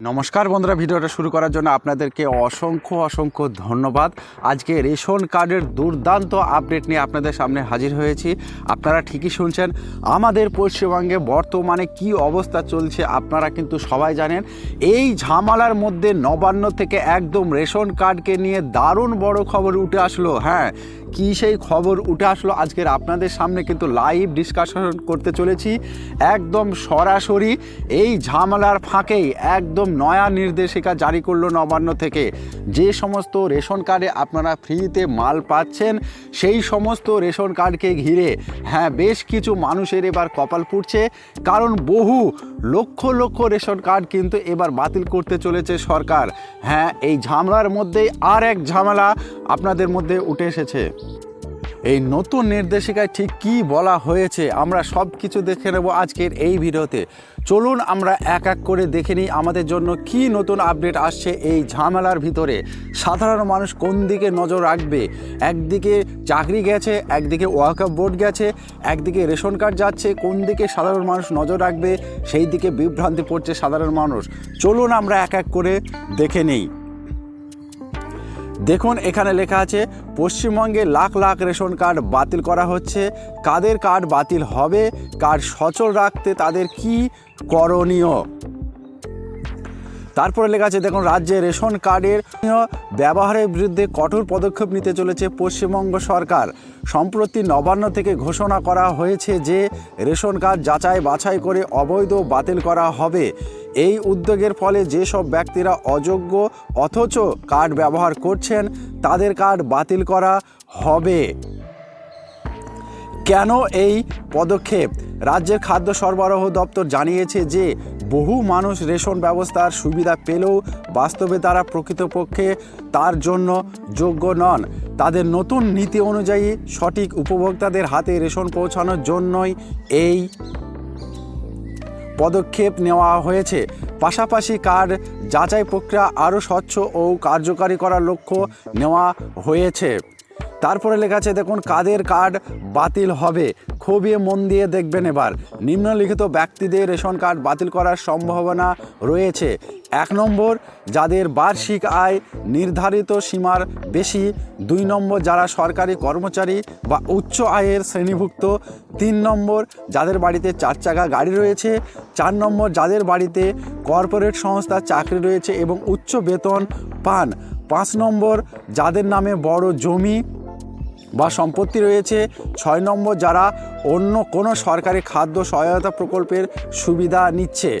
নমস্কার বন্ধুরা, ভিডিওটা শুরু করার জন্য আপনাদেরকে অসংখ্য অসংখ্য ধন্যবাদ। আজকে রেশন কার্ডের দুর্দান্ত আপডেট নিয়ে আপনাদের সামনে হাজির হয়েছি। আপনারা ঠিকই শুনছেন, আমাদের পশ্চিমবঙ্গে বর্তমানে কি অবস্থা চলছে আপনারা কিন্তু সবাই জানেন। এই ঝামেলার মধ্যে নবান্ন থেকে একদম রেশন কার্ডকে নিয়ে দারুণ বড় খবর উঠে আসলো। হ্যাঁ কি সেই খবর উঠে আসলো আজকের আপনাদের সামনে কিন্তু লাইভ ডিসকাশন করতে চলেছি। একদম সরাসরি এই ঝামেলার ফাঁকেই, একদম নয়া নির্দেশিকা জারি করল নবান্ন থেকে। যে সমস্ত রেশন কার্ডে আপনারা ফ্রিতে মাল পাচ্ছেন, সেই সমস্ত রেশন কার্ডকে ঘিরে। হ্যাঁ বেশ কিছু মানুষের এবার কপাল পুড়ছে, কারণ বহু লক্ষ লক্ষ রেশন কার্ড কিন্তু এবার বাতিল করতে চলেছে সরকার। হ্যাঁ এই ঝামেলার মধ্যেই আর এক ঝামেলা আপনাদের মধ্যে উঠে এসেছে। এই নতুন নির্দেশিকায় ঠিক কি বলা হয়েছে আমরা সব কিছু দেখে নেব আজকের এই ভিডিওতে। চলুন আমরা এক এক করে দেখে নিই আমাদের জন্য কি নতুন আপডেট আসছে এই ঝামেলার ভিতরে। সাধারণ মানুষ কোন দিকে নজর রাখবে? একদিকে চাকরি গেছে, একদিকে ওয়াকআপ বোর্ড গেছে, একদিকে রেশন কার্ড যাচ্ছে, কোন দিকে সাধারণ মানুষ নজর রাখবে? সেই দিকে বিভ্রান্তি পড়ছে সাধারণ মানুষ। চলুন আমরা এক এক করে দেখে নেই। দেখুন, এখানে লেখা আছে, পশ্চিমবঙ্গে লাখ লাখ রেশন কার্ড বাতিল করা হচ্ছে। কাদের কার্ড বাতিল হবে? কার্ড সচল রাখতে তাদের কি করণীয়? তারপরে লেখা আছে, দেখুন, রাজ্যে রেশন কার্ডের ব্যবহারের বিরুদ্ধে কঠোর পদক্ষেপ নিতে চলেছে পশ্চিমবঙ্গ সরকার। সম্প্রতি নবান্ন থেকে ঘোষণা করা হয়েছে যে রেশন কার্ড যাচাই বাছাই করে অবৈধ বাতিল করা হবে। এই উদ্যোগের ফলে যেসব ব্যক্তিরা অযোগ্য অথচ কার্ড ব্যবহার করছেন, তাদের কার্ড বাতিল করা হবে। কেন এই পদক্ষেপ? রাজ্যের খাদ্য সরবরাহ দপ্তর জানিয়েছে যে, বহু মানুষ রেশন ব্যবস্থার সুবিধা পেলেও বাস্তবে তারা প্রকৃতপক্ষে তার জন্য যোগ্য নন। তাদের নতুন নীতি অনুযায়ী সঠিক উপভোক্তাদের হাতে রেশন পৌঁছানোর জন্যই এই পদক্ষেপ নেওয়া হয়েছে। পাশাপাশি কার্ড যাচাই প্রক্রিয়া আরও স্বচ্ছ ও কার্যকারী করার লক্ষ্য নেওয়া হয়েছে। তারপরে লেখা আছে, দেখুন, কাদের কার্ড বাতিল হবে। খুবই মন দিয়ে দেখবেন এবার। নিম্নলিখিত ব্যক্তিদের রেশন কার্ড বাতিল করার সম্ভাবনা রয়েছে। এক নম্বর, যাদের বার্ষিক আয় নির্ধারিত সীমার বেশি। দুই নম্বর, যারা সরকারি কর্মচারী বা উচ্চ আয়ের শ্রেণীভুক্ত। তিন নম্বর, যাদের বাড়িতে চার চাকা গাড়ি রয়েছে। চার নম্বর, যাদের বাড়িতে কর্পোরেট সংস্থার চাকরি রয়েছে এবং উচ্চ বেতন পান। পাঁচ নম্বর, যাদের নামে বড় জমি বা সম্পত্তি রয়েছে। ছয় নম্বর, যারা অন্য কোনো সরকারি খাদ্য সহায়তা প্রকল্পের সুবিধা নিচ্ছে।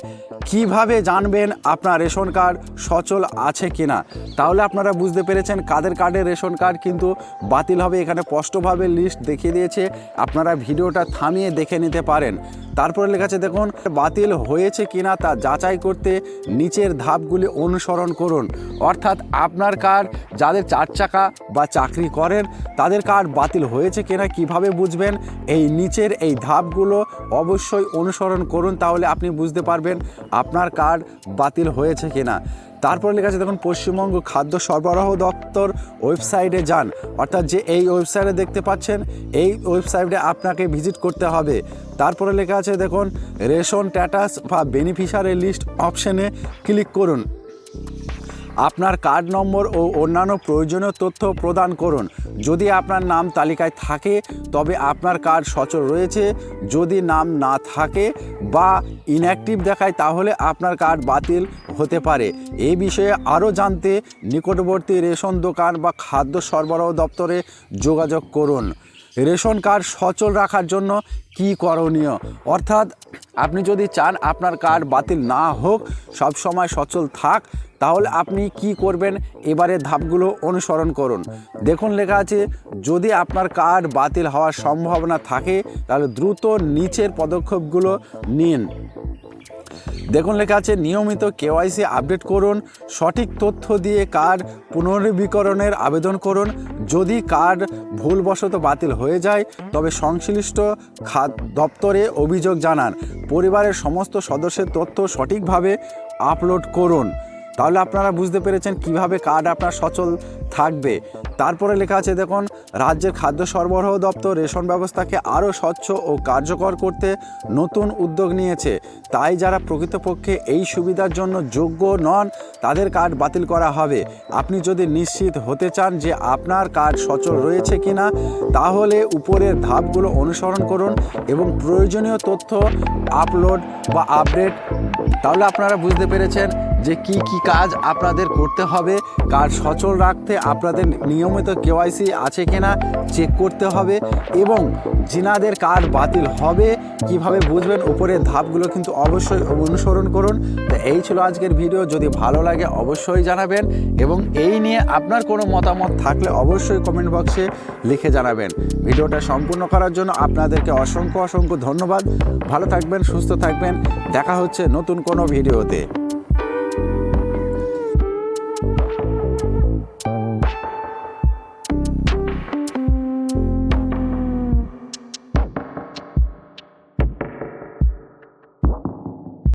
কীভাবে জানবেন আপনার রেশন কার্ড সচল আছে কি না তাহলে আপনারা বুঝতে পেরেছেন কাদের কার্ডের রেশন কার্ড কিন্তু বাতিল হবে। এখানে স্পষ্টভাবে লিস্ট দেখিয়ে দিয়েছে। আপনারা ভিডিওটা থামিয়ে দেখে নিতে পারেন। তারপরে লেখা আছে, দেখুন, বাতিল হয়েছে কিনা তা যাচাই করতে নিচের ধাপগুলি অনুসরণ করুন। অর্থাৎ আপনার কার্ড যাদের চার চাকা বা চাকরি করেন, তাদের কার্ড বাতিল হয়েছে কিনা কীভাবে বুঝবেন? এই নিচের এই ধাপগুলো অবশ্যই অনুসরণ করুন, তাহলে আপনি বুঝতে পারবেন আপনার কার্ড বাতিল হয়েছে কিনা। তারপরে লেখা আছে, দেখুন, পশ্চিমবঙ্গ খাদ্য সরবরাহ দপ্তর ওয়েবসাইটে যান। অর্থাৎ যে এই ওয়েবসাইটে দেখতে পাচ্ছেন, এই ওয়েবসাইটে আপনাকে ভিজিট করতে হবে। তারপরে লেখা আছে, দেখুন, রেশন, স্ট্যাটাস বা বেনিফিশিয়ারি লিস্ট অপশানে ক্লিক করুন। আপনার কার্ড নম্বর ও অন্যান্য প্রয়োজনীয় তথ্য প্রদান করুন। যদি আপনার নাম তালিকায় থাকে, তবে আপনার কার্ড সচল রয়েছে। যদি নাম না থাকে বা ইনঅ্যাক্টিভ দেখায়, তাহলে আপনার কার্ড বাতিল হতে পারে। এই বিষয়ে আরও জানতে নিকটবর্তী রেশন দোকান বা খাদ্য সরবরাহ দপ্তরে যোগাযোগ করুন। রেশন কার্ড সচল রাখার জন্য কি করণীয়? অর্থাৎ আপনি যদি চান আপনার কার্ড বাতিল না হোক সব সময় সচল থাক তাহলে আপনি কি করবেন? এবারে ধাপগুলো অনুসরণ করুন। দেখুন লেখা আছে, যদি আপনার কার্ড বাতিল হওয়ার সম্ভাবনা থাকে, তাহলে দ্রুত নিচের পদক্ষেপগুলো নিন। দেখুন লেখা আছে, নিয়মিত কেওয়াইসি আপডেট করুন, সঠিক তথ্য দিয়ে কার্ড পুনর্বীকরণের আবেদন করুন। যদি কার্ড ভুলবশত বাতিল হয়ে যায়, তবে সংশ্লিষ্ট খাদ দপ্তরে অভিযোগ জানান। পরিবারের সমস্ত সদস্যের তথ্য সঠিকভাবে আপলোড করুন। তাহলে আপনারা বুঝতে পেরেছেন কীভাবে কার্ড আপনার সচল থাকবে। তারপরে লেখা আছে, দেখুন, রাজ্যের খাদ্য সরবরাহ দপ্তর রেশন ব্যবস্থাকে আরও স্বচ্ছ ও কার্যকর করতে নতুন উদ্যোগ নিয়েছে। তাই যারা প্রকৃতপক্ষে এই সুবিধার জন্য যোগ্য নন, তাদের কার্ড বাতিল করা হবে। আপনি যদি নিশ্চিত হতে চান যে আপনার কার্ড সচল রয়েছে কি না তাহলে উপরের ধাপগুলো অনুসরণ করুন এবং প্রয়োজনীয় তথ্য আপলোড বা আপডেট, তাহলে আপনারা বুঝতে পেরেছেন যে কি কি কাজ আপনাদের করতে হবে কার্ড সচল রাখতে আপনাদের নিয়মিত কেওয়াইসি আছে কিনা চেক করতে হবে এবং যিনাদের কার্ড বাতিল হবে কীভাবে বুঝবেন, উপরের ধাপগুলো কিন্তু অবশ্যই অনুসরণ করুন। তো এই ছিল আজকের ভিডিও, যদি ভালো লাগে অবশ্যই জানাবেন এবং এই নিয়ে আপনার কোনো মতামত থাকলে অবশ্যই কমেন্ট বক্সে লিখে জানাবেন। ভিডিওটা সম্পূর্ণ করার জন্য আপনাদেরকে অসংখ্য অসংখ্য ধন্যবাদ। ভালো থাকবেন, সুস্থ থাকবেন। দেখা হচ্ছে নতুন কোনো ভিডিওতে।